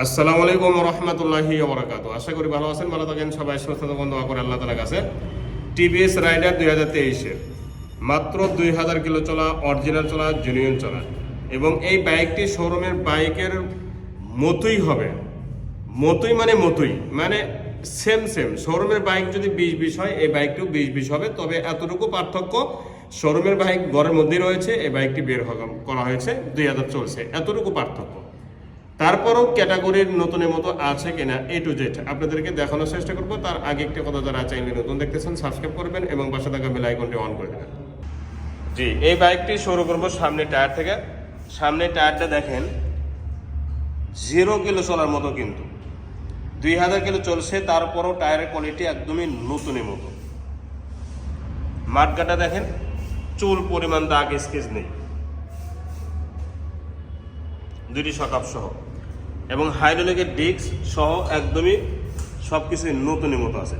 আসসালামু আলাইকুম রহমতুল্লাহি ওবরাকাতু। আশা করি ভালো আছেন, ভালো থাকেন সবাই। সুস্থ থাকুন, দোয়া করে আল্লাহ তালার কাছে। টিভিএস রাইডার দুই হাজার তেইশের মাত্র দুই হাজার কিলো চলা, অরিজিনাল চলা জেনুইন চলা। এবং এই বাইকটি শোরুমের বাইকের মতোই হবে। মতোই মানে মতোই মানে সেম সেম শোরুমের বাইক যদি বিশ বিশ হয়, এই বাইকটিও বিশ বিশ হবে। তবে এতটুকু পার্থক্য, শোরুমের বাইক ঘরের মধ্যেই রয়েছে, এই বাইকটি বের করা হয়েছে দুই হাজার চলছে এতটুকু পার্থক্য। তারপরও ক্যাটাগরির নতুনের মতো আছে কিনা এ টু জেড আপনাদেরকে দেখানোর চেষ্টা করব। তার আগে একটি কথা যারা চাইলে নতুন দেখতেছেন সাবস্ক্রাইব করবেন এবং পাশে থাকা বেল আইকনটি অন করে দেবেন। জি, এই বাইকটি শুরু করব সামনে টায়ার থেকে। সামনে টায়ারটা দেখেন জিরো কিলো চলার মতো কিন্তু। দুই হাজার কিলো চলছে, তারপরও টায়ারের কোয়ালিটি একদমই নতুনের মতো। মাঠগাটা দেখেন, চুল পরিমাণ দাগ স্কেচ নেই। দুটি সকাপ সহ। এবং হাইড্রোলিকের ডিস্ক সহ একদমই সব কিছুই নতুনের মতো আছে।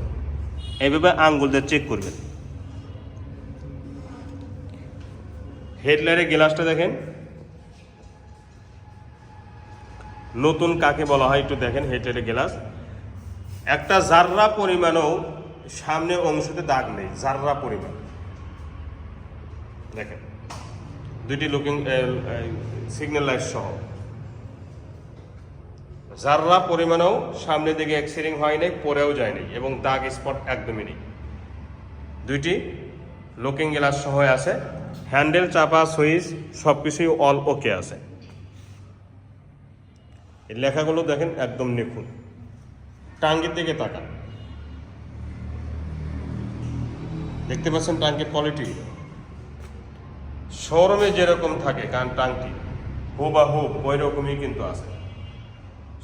এইভাবে আঙ্গুল দিয়ে চেক করবেন। হেডলাইটের গ্লাসটা দেখেন। নতুন কাকে বলা হয় একটু দেখেন হেডলাইটের গ্লাস একটা জাররা পরিমাণও সামনে অংশতে দাগ নেই, জাররা পরিমাণ। দেখেন। দুইটি লুকিং সিগন্যাল লাইট সহ। জাররা পরিমাণেও সামনের দিকে এক্সিডিং হয় নাই, পরেও যায় নাই এবং দাগ স্পট একদমই নেই। দুইটি লুকিং গ্লাস সহ আছে হ্যান্ডেল চাপা, সুইচ সব কিছুই অল ওকে আছে। এই লেখাগুলো দেখেন একদম নিখুঁত। টাঙ্গির দিকে তাকান। দেখতে পাচ্ছেন টাঙ্কির কোয়ালিটি শোরুমে যেরকম থাকে কারণ টাঙ্কি হুবাহুব ওই রকমই কিন্তু আছে।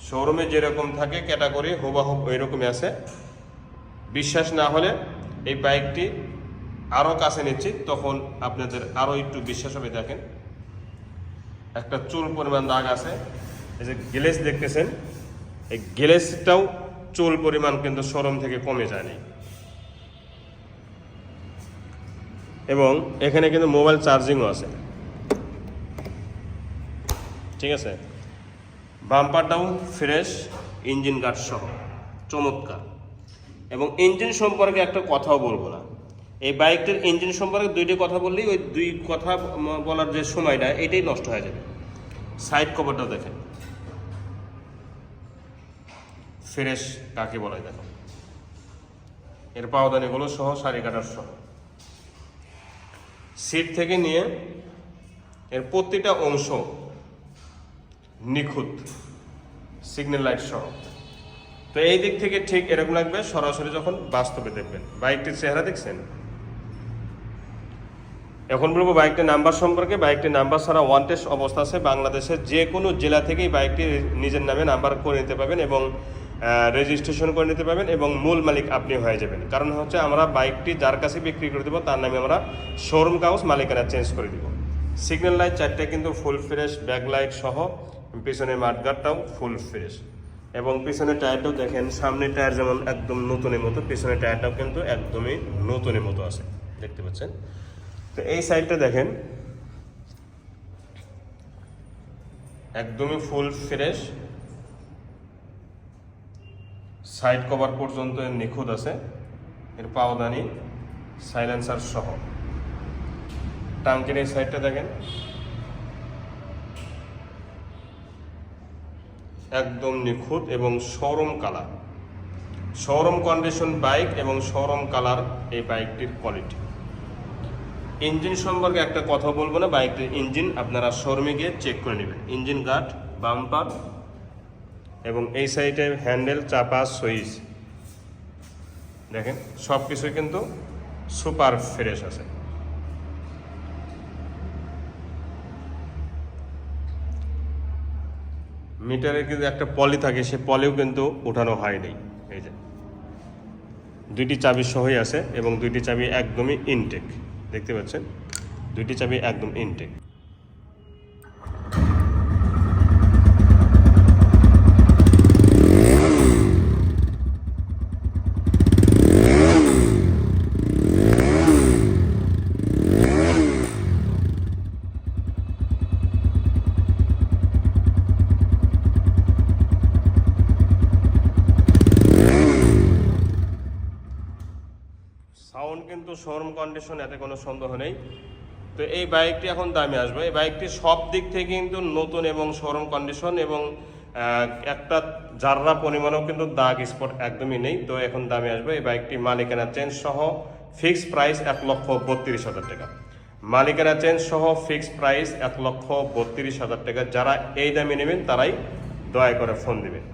শোরুমে যেরকম থাকে ক্যাটাগরি হুবাহুব ওই রকমই আছে। বিশ্বাস না হলে এই বাইকটি আরও কাছে নিচ্ছি, তখন আপনাদের আরও একটু বিশ্বাস হবে, দেখেন। একটা চুল পরিমাণ দাগ আছে, এই যে গ্লেস দেখতেছেন, এই গ্লেসটাও চুল পরিমাণ কিন্তু শোরুম থেকে কমে যায়নি। এবং এখানে কিন্তু মোবাইল চার্জিংও আছে। ঠিক আছে? বাম্পারটাও ফ্রেশ, ইঞ্জিন গার্ড সহ। চমৎকার। এবং ইঞ্জিন সম্পর্কে একটা কথাও বলব না। এই বাইকটির ইঞ্জিন সম্পর্কে দুইটি কথা বললেই ওই দুই কথা বলার যে সময়টা, এটাই নষ্ট হয়ে যাবে। সাইড কভারটা দেখেন। ফ্রেশ কাকে বলা দেখো। এর পাওদানিগুলো সহ সারি কাটার সহ। সিট থেকে নিয়ে এর প্রতিটা অংশ নিখুঁত সিগন্যাল লাইট সহ। তো এই দিক থেকে ঠিক এরকম লাগবে, সরাসরি যখন বাস্তবে দেখবেন। বাইকটির চেহারা দেখছেন? এখন বলব বাইকটির নাম্বার সম্পর্কে। বাইকটির নাম্বার ছাড়া ওয়ান টেস্ট অবস্থা আছে। বাংলাদেশের যে কোনো জেলা থেকেই বাইকটি নিজের নামে নাম্বার করে নিতে পারবেন এবং রেজিস্ট্রেশন করে নিতে পারবেন এবং মূল মালিক আপনি হয়ে যাবেন। কারণ হচ্ছে আমরা বাইকটি যার কাছে বিক্রি করে দেবো, তার নামে আমরা শোরুম কাগজ মালিকানা চেঞ্জ করে দিব। সিগন্যাল লাইট চারটে কিন্তু ফুল ফ্রেশ ব্যাক লাইট সহ পিছনের মাঠগাটটাও ফুল ফ্রেশ এবং পিছনের টায়ারটাও দেখেন, সামনের টায়ার যেমন একদম নতুনের মতো, পিছনের টায়ারটাও কিন্তু একদমই নতুনের মতো আছে। দেখতে পাচ্ছেন? তো এই সাইডটা দেখেন, একদমই ফুল ফ্রেশ সাইড কভার পর্যন্ত নিখুঁত আছে। এর পাওদানি সাইলেন্সার সহ। টাঙ্কির এই সাইডটা দেখেন একদম নিখুঁত এবং showroom colour. Showroom condition bike এবং শোরুম কালার এই বাইকটির কোয়ালিটি ইঞ্জিন সম্পর্কে একটা কথা বলব না বাইকটির ইঞ্জিন আপনারা শোরুমে গিয়ে চেক করে নেবেন। ইঞ্জিন গার্ড বাম্পার এবং এই সাইডে হ্যান্ডেল চাপা সুইচ দেখেন সব কিছুই কিন্তু সুপার ফ্রেশ আছে। মিটারে কিন্তু একটা পলি থাকে, সে পলিও কিন্তু উঠানো হয়নি। এই যে। দুইটি চাবি সহই আছে এবং দুইটি চাবি একদমই ইনটেক দেখতে পাচ্ছেন? দুইটি চাবি একদম ইনটেক শোরুম কন্ডিশন এতে কোনো সন্দেহ নেই। তো এই বাইকটি এখন দামে আসবে। এই বাইকটি সব দিক থেকে কিন্তু নতুন এবং শোরুম কন্ডিশন এবং একটা জাররা পরিমাণেও কিন্তু দাগ স্পট একদমই নেই। তো এখন দামে আসবে। এই বাইকটি মালিকানা চেঞ্জ সহ ফিক্স প্রাইস এক লক্ষ বত্রিশ হাজার টাকা। মালিকানা চেঞ্জ সহ ফিক্স প্রাইস এক লক্ষ বত্রিশ হাজার টাকা। যারা এই দামে নেবেন তারাই দয়া করে ফোন দিবেন।